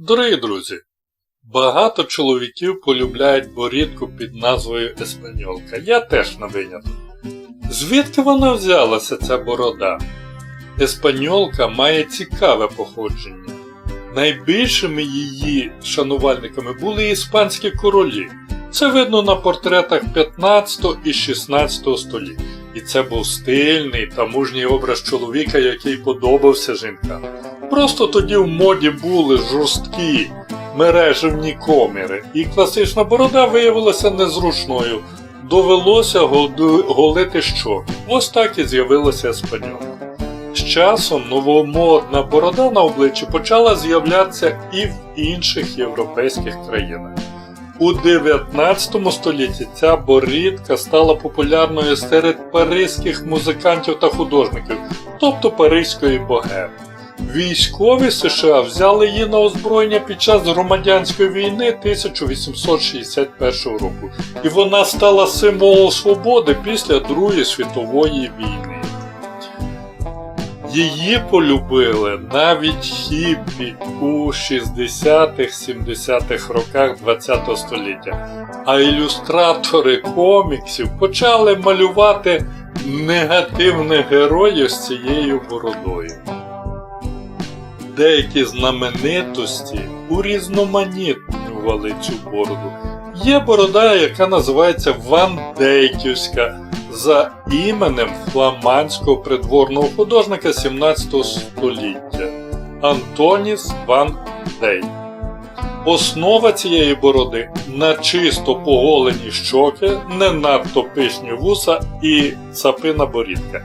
Дорогі друзі, багато чоловіків полюбляють борідку під назвою Еспаньолка. Я теж на виняток. Звідки вона взялася ця борода? Еспаньолка має цікаве походження. Найбільшими її шанувальниками були іспанські королі. Це видно на портретах 15 і 16 століть. І це був стильний та мужній образ чоловіка, який подобався жінкам. Просто тоді в моді були жорсткі мережевні коміри, і класична борода виявилася незручною. Довелося голити щоки. Ось так і з'явилася еспаньола. З часом новомодна борода на обличчі почала з'являтися і в інших європейських країнах. У 19 столітті ця борідка стала популярною серед паризьких музикантів та художників, тобто паризької богеми. Військові США взяли її на озброєння під час громадянської війни 1861 року, і вона стала символом свободи після Другої світової війни. Її полюбили навіть хіппі у 60-70-х роках ХХ століття, а ілюстратори коміксів почали малювати негативних героїв з цією бородою. Деякі знаменитості урізноманітнювали цю бороду. Є борода, яка називається Ван Дейківська за іменем фламандського придворного художника 17 століття Антоніс Ван Дейк. Основа цієї бороди на чисто поголені щоки, не надто пишні вуса і цапина борідка.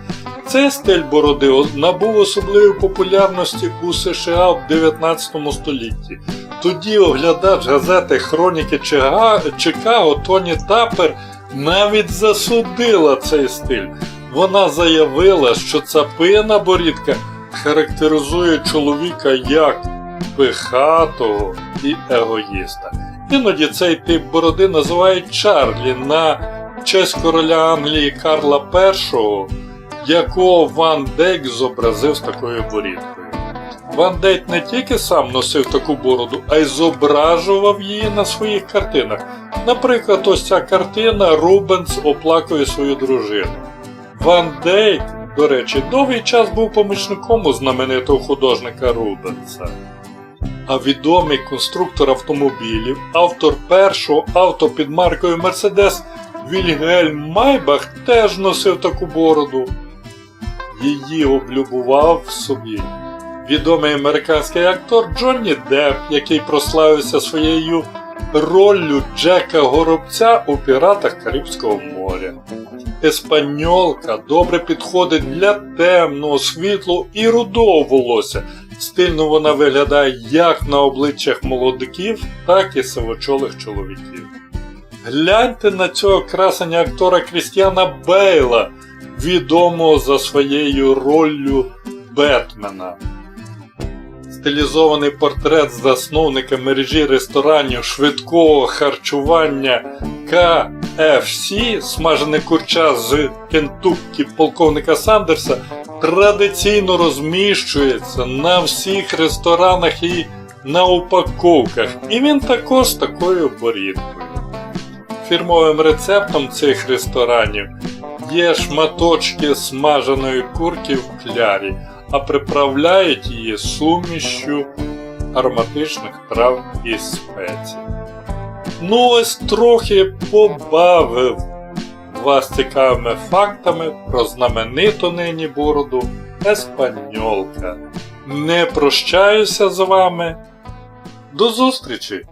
Цей стиль бороди набув особливої популярності у США в 19 столітті. Тоді оглядач газети Хроніки Чикаго Тоні Тапер навіть засудила цей стиль. Вона заявила, що цапина борідка характеризує чоловіка як пихатого і егоїста. Іноді цей тип бороди називають Чарлі на честь короля Англії Карла І, якого Ван Дейк зобразив з такою борідкою. Ван Дейк не тільки сам носив таку бороду, а й зображував її на своїх картинах. Наприклад, ось ця картина Рубенс оплакує свою дружину. Ван Дейк, до речі, довгий час був помічником у знаменитого художника Рубенса. А відомий конструктор автомобілів, автор першого авто під маркою Mercedes Вільгельм Майбах теж носив таку бороду. Її облюбував собі відомий американський актор Джонні Депп, який прославився своєю роллю Джека Горобця у Піратах Карибського моря. Еспаньолка добре підходить для темного, світлого і рудого волосся. Стильно вона виглядає як на обличчях молодиків, так і сивочолих чоловіків. Гляньте на цього красення актора Крістіана Бейла, відомого за своєю роллю Бетмена. Стилізований портрет засновника мережі ресторанів швидкого харчування KFC, смажене курча з Кентуккі полковника Сандерса, традиційно розміщується на всіх ресторанах і на упаковках. І він також такою борідкою. Фірмовим рецептом цих ресторанів є шматочки смаженої курки в клярі, а приправляють її сумішю ароматичних трав і спецій. Ну ось трохи побавив вас цікавими фактами про знамениту нині бороду Еспаньолка. Не прощаюся з вами. До зустрічі!